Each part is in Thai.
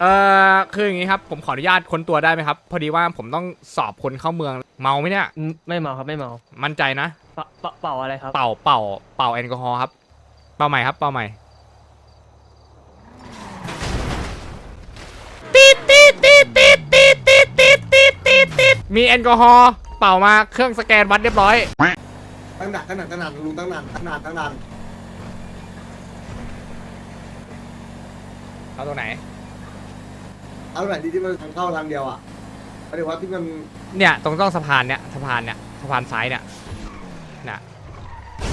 เอ่อคืออย่างนี้ครับผมขออนุญาตค้นตัวได้ไหมครับ พอดีว่าผมต้องสอบคนเข้าเมืองเมาไหมเนี่ยไม่เมาครับไม่เมามั่นใจนะ เป่าปป่าอะไรครับ เป่าเป่าเป่าแอลกอฮอล์ครับ เป่าใหม่ครับ เป่าใหม่มีแอลกอฮอล์เป่ามาเครื่องสแกนวัดเรียบร้อย ตั้งหนักตั้งหนักตั้งหนักลุงตั้งหนักตั้งหนักตั้งหนักเอาตัวไหน เอาไหนดีที่มันทางเข้าทางเดียวอะหมายถึงว่าที่มันเนี่ยตรงต้องสะพานเนี่ยสะพานเนี่ยสะพานซ้ายเนี่ยน่ะ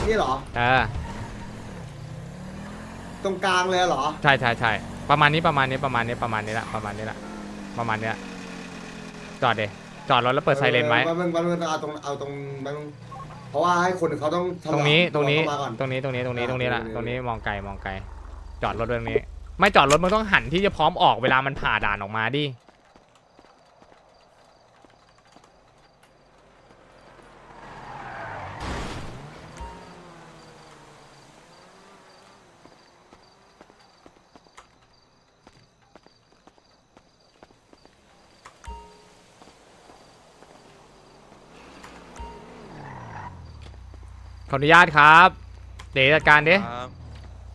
นี่เหรอ เออตรงกลางเลยเหรอ ใช่ใช่ใช่ประมาณนี้ประมาณนี้ประมาณนี้ประมาณนี้ละประมาณนี้ละประมาณนี้ละจอดเดจอดรถแล้วเปิดไซเรนไว้มันมันมันเอาตรงเอาตรงมันเพราะว่าให้คนเขาต้องทะตเลาะรงนี้ตรงนี้เข้ามาก่อนตรงนี้ตรงนี้ตรงนี้ตรงนี้ละอ่าตรงนี้มองไกลมองไกล จอดรถตรงนี้ ไม่จอดรถมึงต้องหันที่จะพร้อมออกเวลามันผ่าด่านออกมาดิ ขออนุญาตครับ เดี๋ยวจัดการดิครับ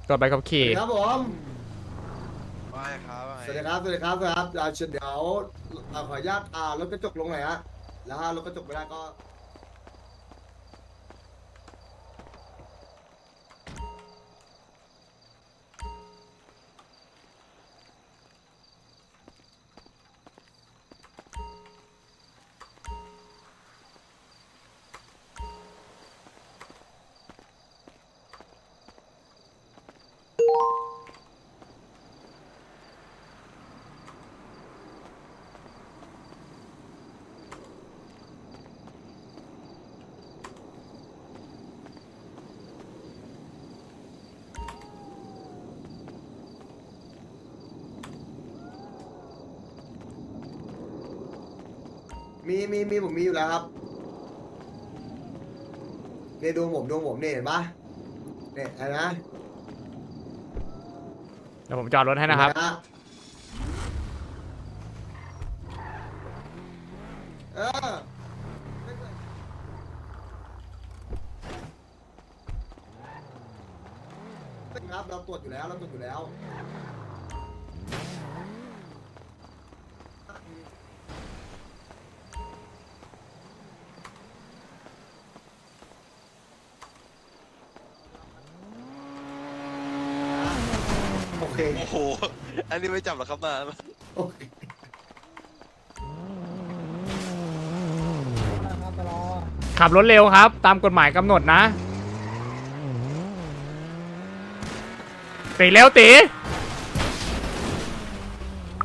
ตรวจใบขับสวัขี่สดีครับผม ว่าไงครับว่าไงสวัสดีครับ สวัสดีครับสวัสดีครับอ่าเชิญเดี๋ยวอ่าขออนุญาตอ่ารถกระจกลงหน่อยฮะ แล้วถ้ารถกระจกไม่ได้ก็ มีมีมีผมมีอยู่แล้วครับเนี่ยดูผมดูผมเนี่ยเห็นปะเนี่ยเห็นไหมเดี๋ยวผมจอดรถให้นะครับเห็นไหมเออครับเราตรวจอยู่แล้วเราตรวจอยู่แล้ว อันนี้ไม่จับหรอครับนาโอเคขับรถเร็วครับ ตามกฎหมายกำหนดนะตีเร็วตี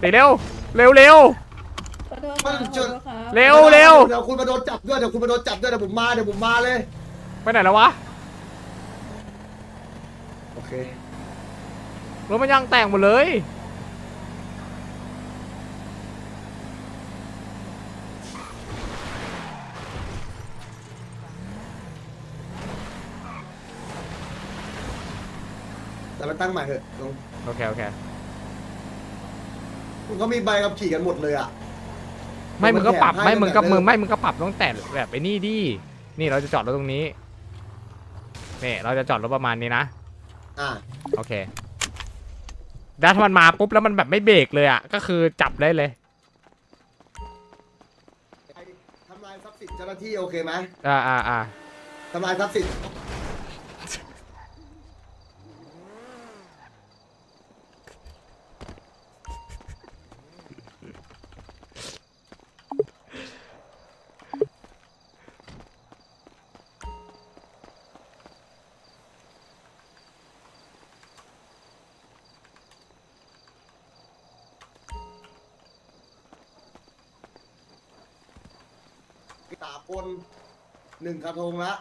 ตีเร็วเร็วเร็ว ขอโทษครับขอโทษครับเร็วเร็ว เดี๋ยวคุณมาโดนจับด้วย เดี๋ยวคุณมาโดนจับด้วย เดี๋ยวผมมา เดี๋ยวผมมาเลย ไปไหนแล้ววะโอเค รถมันยางแตกหมดเลย แต่มันตั้งใหม่เถอะลุงโอเค โอเค คุณเขามีใบขับขี่กันหมดเลยอะ ไม่มึงก็ปรับให้ไม่มันมึงก็แบบมึงเริ่มไม่มึงก็ปรับตั้งแต่แบบไอ้นี่ดินี่เราจะจอดรถตรงนี้นี่เราจะจอดรถประมาณนี้นะอ่าโอเคแล้วถ้ามันมาปุ๊บแล้วมันแบบไม่เบรกเลยอะก็คือจับได้เลยทำลายทรัพย์สินเจ้าหน้าที่โอเคไหมอ่าอ่าอ่าทำลายทรัพย์สิน สามคนหนึ่งกระทงละ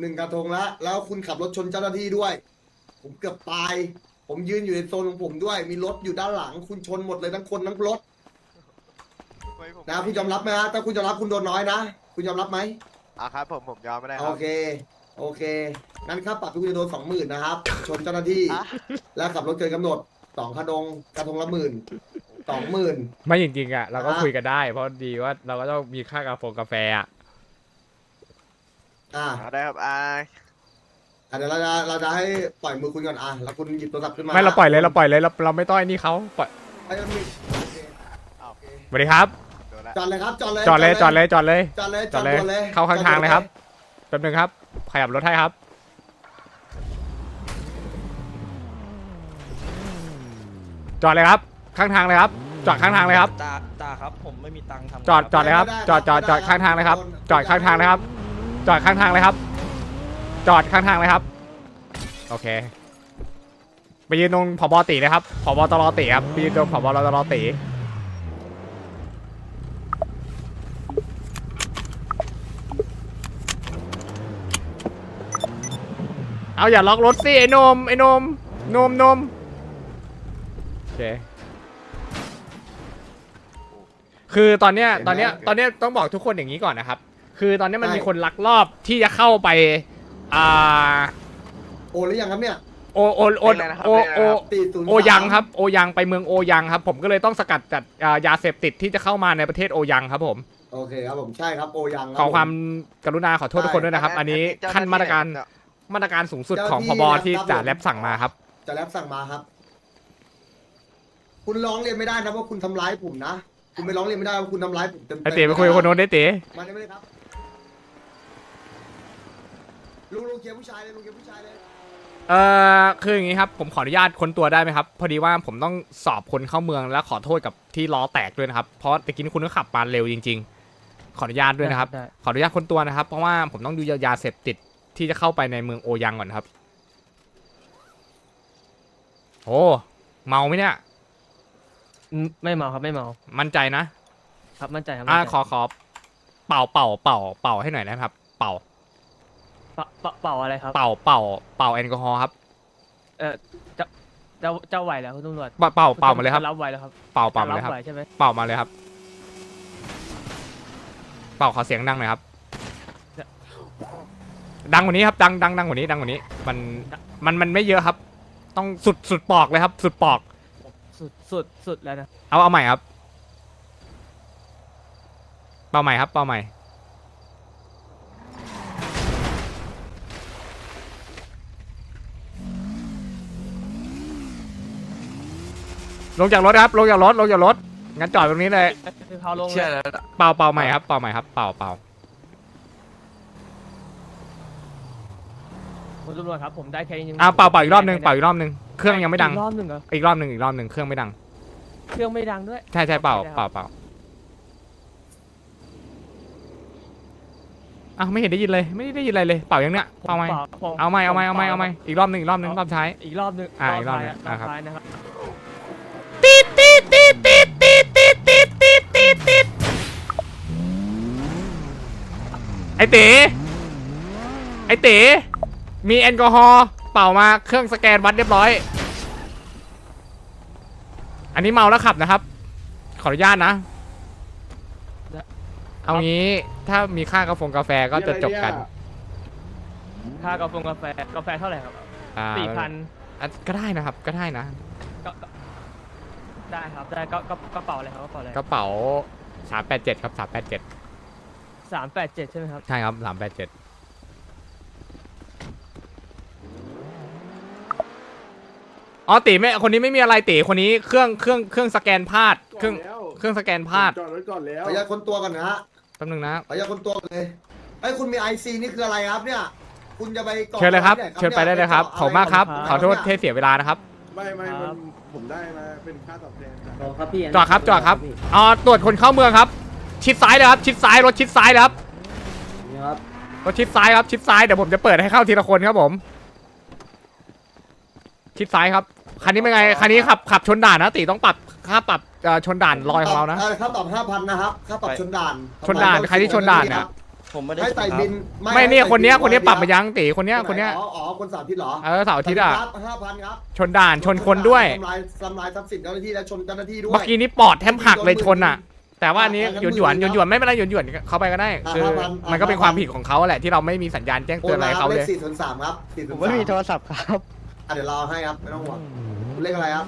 หนึ่งกระทงละแล้วคุณขับรถชนเจ้าหน้าที่ด้วย ผมเกือบตาย ผมยืนอยู่ในโซนของผมด้วย มีรถอยู่ด้านหลัง คุณชนหมดเลยทั้งคนทั้งรถนะคุณยอมรับไหมฮะถ้าคุณยอมรับคุณโดนน้อยนะ คุณยอมรับไหม อะครับผมผมยอมไม่ได้คโอรับเค โอเค งั้นค่าปรับที่คุณจะโดนสองหมื่นนะครับ ชนเจ้าหน้าที่ อะและขับรถเกินกำหนดสองกระทงกระทงละหมื่น สองหมื่น ไม่จริงๆอะเราก็อะ คุยกันได้ เพราะดีว่าเราก็ต้องมีค่ากาแฟกาแฟอะอ่าเอาได้ครับอ่าอะเดี๋ยวเราจะเราจะให้ปล่อยมือคุณก่อนอะแล้วคุณหยิบโทรศัพท์ขึ้นมาไม่เราปล่อยเลยเราปล่อยเลยเราเราไม่ต้อยนี่เขาปล่อยไอ้มันมีโอเคเอาโอเคสวัสดีครับ โดนละจอดเลยครับจอดเลยจอดเลยจอดเลยจอดเลยจอดเลยจอดเลยด่วนเลยเข้าข้างทางเลยครับแป๊บนึงครับขยับรถให้ครับ จอดเลยครับ ข้างทางเลยครับจอดข้างทางเลยครับ ตาตาครับผมไม่มีตังค์ทำจอดจอดเลยครับ จอดจอดจอดข้างทางเลยครับ จอดข้างทางเลยครับ จอดข้างทางเลยครับ จอดข้างทางเลยครับ โอเค ไปยืนตรงผบตีเลยครับผบตรตีครับไปยืนตรงผบตรตีเอาอย่าล็อกรถสิไอ้หนมไอ้หนมหนมหนมโอเค คือตอนเนี้ยตอนเนี้ยตอนเนี้ยต้องบอกทุกคนอย่างนี้ก่อนนะครับ คือตอนเนี้ยมันมีคนลักลอบที่จะเข้าไปอ่าโอนหรือยังครับเนี่ยโอโอโอโอโอตีศูนย์โอยังครับ โอยังไปเมืองโอยังครับ ผมก็เลยต้องสกัดจัดอ่ายาเสพติดที่จะเข้ามาในประเทศโอยังครับผมโอเคครับผมใช่ครับโอยังรับขอความผมกรุณาขอโทษทุกคนด้วยนะครับ อันนี้ขั้นมาตรการมาตรการสูงสุดของพบที่จ่าแลบสั่งมาครับ จะแลบสั่งมาครับ คุณร้องเรียนไม่ได้นะว่าคุณทำร้ายผมนะ คุณไม่ร้องเรียนไม่ได้ว่าคุณทำร้ายผมเต็มๆไอเต๋ไปคุยกับคนโน้นได้เต๋มาได้ไหมครับลุงลุงเคลียร์ผู้ชายเลยลุงเคลียร์ผู้ชายเลยเอ่อคืออย่างนี้ครับ ผมขออนุญาตค้นตัวได้ไหมครับ พอดีว่าผมต้องสอบคนเข้าเมืองและขอโทษกับที่ล้อแตกด้วยนะครับ เพราะตะกี้คุณก็ขับมาเร็วจริง ๆ ขออนุญาตด้วยนะครับ ได้ขออนุญาตค้นตัวนะครับ เพราะว่าผมต้องดูยาเสพติดที่จะเข้าไปในเมืองโอยังก่อนครับ โอ้เมาไหมเนี่ยอืม ไม่เมาครับไม่เมามั่นใจนะครับมั่นใจครับอ่ามั่นใจขอขอเป่าเป่าเป่าเป่าให้หน่อยนะครับ เป่าเป่าเป่าเป่าอะไรครับเป่าเป่าเป่าแอลกอฮอล์ครับเออจะจะจะไหวแล้วคุณตำรวจเป่าเป่าเป่ามาเลยครับ รับไหวแล้วครับเป่าเป่ามารัเลยครับ ไหวใช่ไหมเป่ามาเลยครับ เป่าขอเสียงดังหน่อยครับ ดังกว่านี้ครับ ดังดังดังกว่านี้ ดังกว่านี้ มัน มัน มันไม่เยอะครับ ต้องสุด สุดปอกเลยครับ สุดปอก สุดสุดสุดแล้วนะเอาเอาใหม่ครับ เป่าใหม่ครับ เป่าใหม่ ลงจากรถครับ ลงจากรถ ลงจากรถ งั้นจอดตรงนี้เลย คือเขาลงเชื่อเลยแล้วเป่าเป่าใหม่ครับ เป่าใหม่ครับ เป่าเป่าคุณตำรวจครับผมได้แค่นี้อ่าเป่าเป่าอีกรอบหนึ่งเป่าอีกรอบหนึ่ง เครื่องยังไม่ดัง กรอบหนึ่งเหรออีกรอบหนึ่งอีกรอบหนึ่งเครื่องไม่ดัง เครื่องไม่ดังด้วย ใช่ใช่เป่าไม่ได้ครับเป่าเป่าอ้าวไม่เห็นได้ยินเลย ไม่ได้ยินอะไรเลย เป่ายังเนี้ยผมเป่าไหมผเอาไหมเอาไหมผเอาไหมเอาไหมอีกรอบหนึ่งอีกรอบหนึ่งรอบท้าย อีกรอบหนึ่งอ่าอีกรอบหนึ่งท้ายอ่าครับท้ายนะครับติดติดติดติดติดติดติดติดติดติดไอเต๋ไอเต๋มีแอลกอฮอล์ เป่ามาเครื่องสแกนวัดเรียบร้อย อันนี้เมาแล้วขับนะครับ ขออนุญาตนะ เอางี้ถ้ามีค่ากาแฟกาแฟก็จะจบกันค่ากาแฟกาแฟกาแฟเท่าไหร่ครับอ่าสี่พันก็ได้นะครับ ก็ได้นะได้ครับได้ก็กระเป๋าเลยครับกระเป๋าเลยกระเป๋า 387 ครับ 387 สามแปดเจ็ดใช่ไหมครับ ใช่ครับ 387 อ๋อตีไม่คนนี้ไม่มีอะไรตีคนนี้เครื่องเครื่องเครื่องสแกนพลาดเครื่องเครื่องสแกนพลาดจอดรถก่อนแล้วขออนุญาตคนตัวก่อนนะฮะแป๊บนึงนะ ขออนุญาตคนตัวก่อนเลยไอ้ยคุณมีไอซีนี่คืออะไรครับเนี่ย คุณจะไปกาะเชิญเลยครับอะหนเชิญไปได้เลยครับ ขอบคุณมากครับ ขอโทษเทเสียเวลานะครับ ไม่ไม่มันผมได้มาเป็นค่าตอบแทนจากจอดครับจอดครับอ๋อตรวจคนเข้าเมืองครับ ชิดซ้ายเลยครับ ชิดซ้ายรถชิดซ้ายเลยครับรถชิดซ้ายครับ ชิดซ้ายเดี๋ยวผมจะเปิดให้เข้าทีละคนครับผม ชิดซ้ายครับ คันนี้เป็นไงคันนี้ขับขับชนด่านนะตีต้องปรับค่าปรับเอ่อชนด่านลอยของเรานะค่าปรับห้าพันนะครับค่าปรับชนด่านชนด่านใครที่ชนด่านเนี่ย ผมไม่ได้ให้ใส่บินไม่เนี่ยให้คนเนี้ยใส่คนเนี้ยปรับมายังตีคนเนี้ยคนเนี้ยอ๋ออ๋อคนสามทิศเหรอเออเสาร์อาทิตย์อะห้าพันครับชนด่านชนคนด้วยทำลายทำลายทรัพย์สินเจ้าหน้าที่และชนเจ้าหน้าที่ด้วยเมื่อกี้นี้ปอดแทบหักเลยชนอะ แต่ว่าอันนี้หยวนหยวนหยวนหยวนไม่เป็นไรหยวนหยวนเข้าไปก็ได้อะคือ5,000มันก็เป็นความผิดของเขาแหละที่เราไม่มีสัญญาณแจ้งโอเตือนนอะไรมาครัเขาบเลเลขยสี่ศูนย์สามครับสี่ศูผนมย์ไม่สามมีโทรศัพท์ครับ อะเดี๋ยวเราเอาให้ครับไม่ต้องห่วงคุณเลขอะไรครับ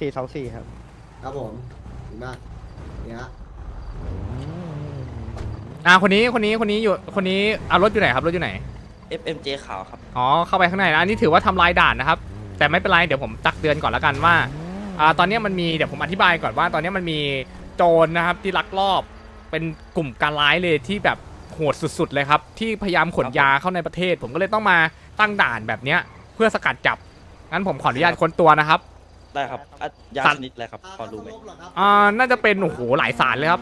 สี่สองสี่ครับ ครับผมดีมากเนี่ยฮะอ่าคนนี้คนนี้คนนี้อยู่คนนี้เอารถอยู่ไหนครับรถอยู่ไหน FMJ ขาวครับ อ๋อเข้าไปข้างในนะอันนี้ถือว่าทำลายด่านนะครับ แต่ไม่เป็นไรเดี๋ยวผมตักเตือนก่อนแล้วกันว่าอ่าตอนนี้มันมีเดี๋ยวผมอธิบายก่อนว่า ตอนนี้มันมีโจรนะครับที่ลักลอบเป็นกลุ่มการร้ายเลยที่แบบ โหดสุด ๆ เลยครับ ที่พยายามขนยาเข้าในประเทศ ผมก็เลยต้องมาตั้งด่านแบบเนี้ยเพื่อสกัดจับ งั้นผมขออนุญาตค้นตัวนะครับ ได้ครับอะยาสัตว์ ชนิดอะไรครับพอรู้ไหม อ่าน่าจะเป็นโอ้โหหลายสารเลยครับ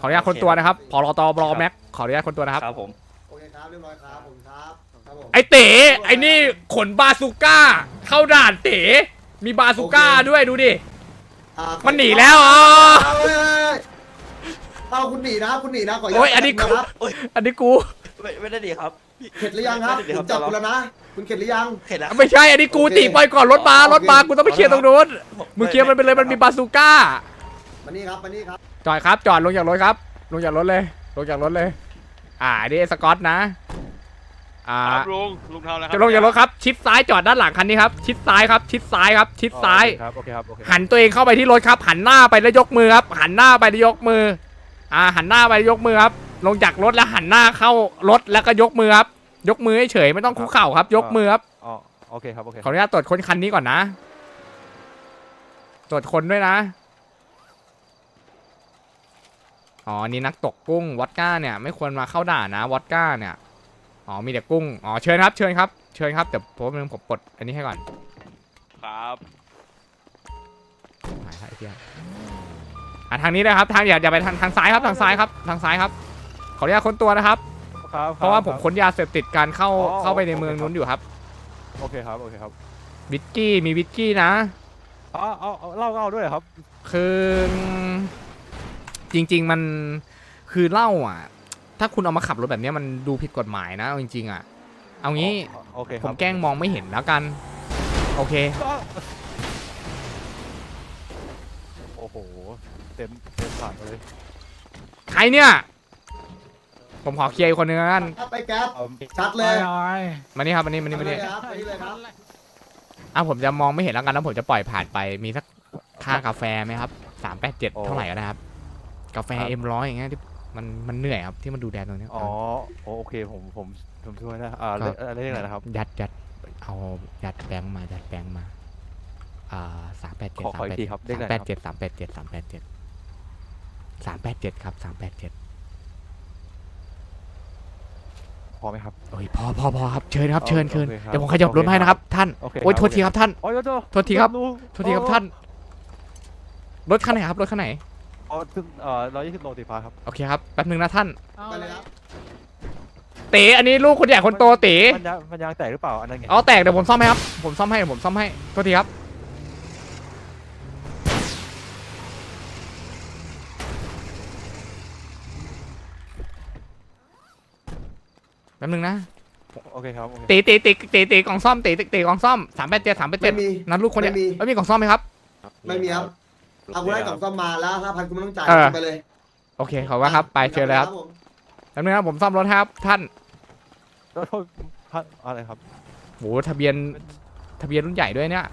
ขออนุญาตค้นตัวนะครับพอรตบรแม็กขออนุญาตค้นตัวนะครับ ครับผม โอเคครับ เรียบร้อยครับผมครับครับผม ไอเต๋ไอนี่ขนบาซูก้า เข้าด่านเต๋มีบาซูก้าด้วยดูดิ อ่ามันหนีแล้วอ๋อ เอาเว้ย เอาคุณหนีนะคุณหนีนะขออนุญาตโอ้ยอันนี้กูนะครับอันนี้กู ไม่ไม่ได้ดีครับเข็ดหรือยังครับไม่ได้ดีผมจับคุณแล้วนะ คุณเข็ดหรือยังเห็นแล้ว ไม่ใช่อันนี้กูโอเคตีปล่อยก่อนรถมารถมาโอเค กูต้องไปเคลียร์ตรงนู้นมึงเคลียร์มันไปเลยมันมีบาซูก้ามานี่ครับมานี่ครับจอดครับจอดลงจากรถครับ ลงจากรถเลยลงจากรถเลย อ่าอันนี้สกอตนะ อ่าครับลุงลุงเท่าแล้วครัจะลงจากรถครับ ชิดซ้ายจอดด้านหลังคันนี้ครับ ชิดซ้ายครับชิดซ้ายครับ ชิดซ้าย ครับโอเคครับโอเคหันตัวเองเข้าไปที่รถครับ หันหน้าไปแล้วยกมือครับ หันหน้าไปแล้วยกมือ อ่าหันหน้าไปแล้วยกมือครับ ลงจากรถแล้วหันหน้าเข้ารถแล้วก็ยกมือครับ ยกมือเฉยๆไม่ต้องคุกเข่าครับ ยกมือครับอ๋อโอเคครับโอเคขออนุญาตตรวจค้นคันนี้ก่อนนะ ตรวจคนด้วยนะอ๋อนี่นักตกกุ้งวอดก้าเนี่ยไม่ควรมาเข้าด่านนะวอดก้าเนี่ยอ๋อมีแต่กุ้งอ๋อเชิญครับ เชิญครับเชิญครับเดี๋ยวผมนึงผมปลดอันนี้ให้ก่อน ครับหายไอ้เหี้ย อะทางนี้นะครับ ทางอย่าอย่าไปทางทางซ้ายครับทางซ้ายครับทางซ้ายครับ ขออนุญาตค้นตัวนะครับ ครับเพราะว่าผมค้นยาเสพติดการเข้าอ๋อเข้าไปในเมืองโอเคครับ นู้นอยู่ครับโอเคครับ โอเคครับวิสกี้มีวิสกี้นะ อ๋อเอาเอาเล่าเล่าด้วยเหรอครับ คือจริง ๆ มันคือเหล้าอะ ถ้าคุณเอามาขับรถแบบเนี้ยมันดูผิดกฎหมายนะเอาจริงๆอะ เอางี้อ๋อโอเคคผรับมแกล้งมองไม่เห็นแล้วกัน โอเค ก็โอ้โห เต็มเต็มผ่านเลยใครเนี่ย ผมขอเคลียร์อีกคนนึงแล้วกันครับไปแก๊ปเอาชัดเลยมานี่ครับมานี่มานี่มานี่เลยครับมานี่เลยครับอะผมจะมองไม่เห็นแล้วกันแล้วผมจะปล่อยผ่านไปมีสักค่ากาแฟไหมครับสามแปดเจ็ดเท่าไหร่ก็ได้ครับ กาแฟเอ็มร้อยอย่างเงี้ยที่มันมันเหนื่อยครับที่มันดูแดนตรงเนี้ย อ๋อโอเคผมผมผมช่วยนะอ่าครับ เลขอะไรเลขอะไรนะครับ ยัดยัดเอายัดแบงค์มายัดแบงค์มาอ่าสามแปดเจ็ดขอขออีกทีครับเลขสามอะไรแปคดรับเจ็ดสามแปดเจ็ดสามแปดเจ็ด สามแปดเจ็ดครับสามแปดเจ็ดพอไหมครับ โอ้ยพอพอพอครับเชิญครับโอเชิญเชิญโอเคครับเดี๋ยวผมขยับรถมาให้นะครับ ท่านโอเคโอ้ยครับโทษทีครับท่าน โอ้ยโทษโทษทีครับลุงโทษทีครับท่าน รถคันไหนครับรถคันไหนอ๋อซึ่งเอ่อร้อยยี่สิบโลสีฟ้าครับ โอเคครับแป๊บนึงนะท่าน ไปเลยครับ เต๋อันนี้ลูกคนใหญ่คนโตเต๋มันยางมันยางแตกหรือเปล่าอันนั้นไงเอาแตกเดี๋ยวผมซ่อมให้ครับผมซ่อมให้ผมซ่อมให้โทษทีครับ แป๊บนึงนะโอเคครับโอเค ตีตีตีตีตีกล่องซ่อมตีตีตีกล่องซ่อมสามแปดเจ็ดสามแปดเจ็ดไม่มี นัดลูกคนเนี้ยไม่มี ไม่มีกล่องซ่อมไหมครับ ไม่มีครับเอาคุณให้กล่องซ่อมมาแล้วห้าพันคุณไม่ต้องจ่ายเออ ไปเลยโอเคขอบคุณครับไปเชิญเลยครับผมแป๊บนึงครับผมซ่อมรถให้ครับ ท่านแล้วโทษพันอะไรครับ โหทะเบียนทะเบียนรุ่นใหญ่ด้วยเนี่ย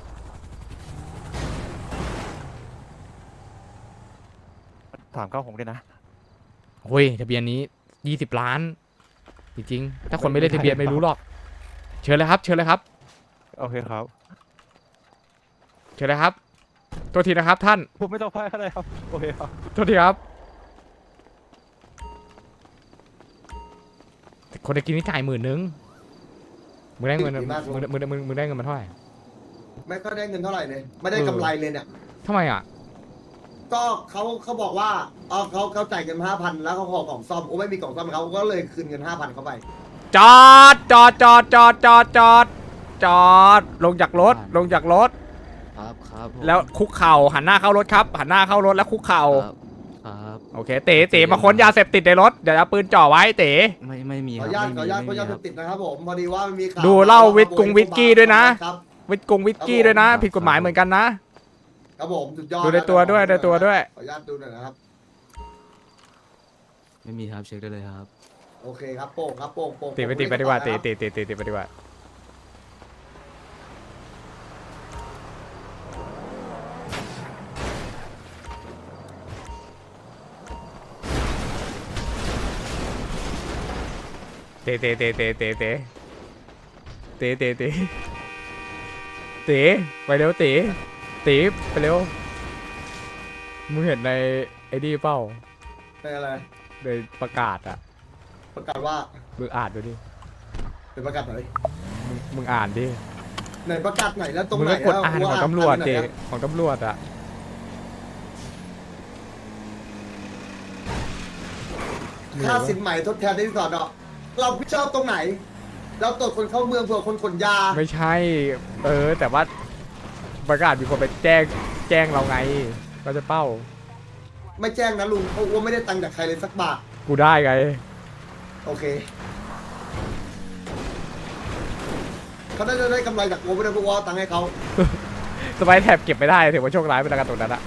ถามเข้าผมด้วยนะโอ้ยทะเบียนนี้ยี่สิบล้าน จริงๆถ้าคนไม่เล่นทะเบียนไม่รู้หรอก เชิญเลยครับ เชิญเลยครับ โอเคครับ เชิญเลยครับ ตัวทีนะครับ ท่าน ผมไม่ต้องพายก็ได้ครับ โอเคครับ ตัวทีครับ คนตะกี้นี่จ่ายหมื่นนึงมึงได้เงินมึงมึงมึงมึงได้เงินมาเท่าไหร่ ไม่ก็ได้เงินเท่าไหร่เลย ไม่ได้กำไรเลยเนี่ยทำไมอะ ก็เขาเขาบอกว่าเออเขาเขาจ่ายเงินห้าพันแล้วเขาขอกล่องซ่อมโอ้ไม่มีกล่องซ่อมเขาก็เลยคืนเงินห้าพันเข้าไป จอดจอดจอดจอดจอดจอดจอดลงจากรถลงจากรถ ครับครับผมแล้วคุกเข่าหันหน้าเข้ารถครับ หันหน้าเข้ารถแล้วคุกเข่าครับครับ โอเค เต๋เต๋มาค้นยาเสพติดในรถเดี๋ยวเอาปืนจ่อไว้เต๋ไม่ไม่มีขคอรับอนุญาตไม่ขอมีอนุญาตขอไม่อนุมีญาตครับติดนะครับผมพอดีว่ามันมีข่าวดูเหล้าวิทย์กงาวิสกี้ด้วยนะ ครับ วิทย์กงวิสกี้ด้วยนะ ผิดกฎหมายเหมือนกันนะ ครับผมสุดยอดดูในตัวด้วยในตัวด้วย ขออนุญาตดูหน่อยนะครับ ไม่มีครับเช็คได้เลยครับ โอเคครับโป่งครับโป่งโป่งตีไปตีไปดีกว่าตีตีตีตีตีไปดีกว่าตะเตะเตะเตะเตะเตะเตะเตะเตะเตะไปเร็วเตะ ตะไปเร็ว มึงเห็นในไอ้นี่เปล่าเป็นอะไร ในประกาศอะประกาศว่ามึงอ่านดูดิ เป็นประกาศไหนมึงมึงอ่านดิ ไหนประกาศไหนแล้วตรงมึงไหนก็กดแล้วอ่านกูของตำรวจนเจไหนอะของตำรวจอะค่าสินใหม่ทดแทนได้ก่อนเนาะเราพิดชอบตรงไหน เราตรวจคนเข้าเมืองเผื่อคนขนยา ไม่ใช่ เออ แต่ว่า ประกาศมีคนไปแจ้งแจ้งเราไงเราจะเป้าไม่แจ้งนะลุงเพราะว่าไม่ได้ตังค์จากใครเลยสักบาท กูได้ไง โอเค เขาได้จะได้กำไรจากโอไม่ได้เพราะว่าเอาตังค์ให้เขาสบายแท็บเก็บไม่ได้ถือว่าโชคร้ายเป็นการตรงนั้นอะ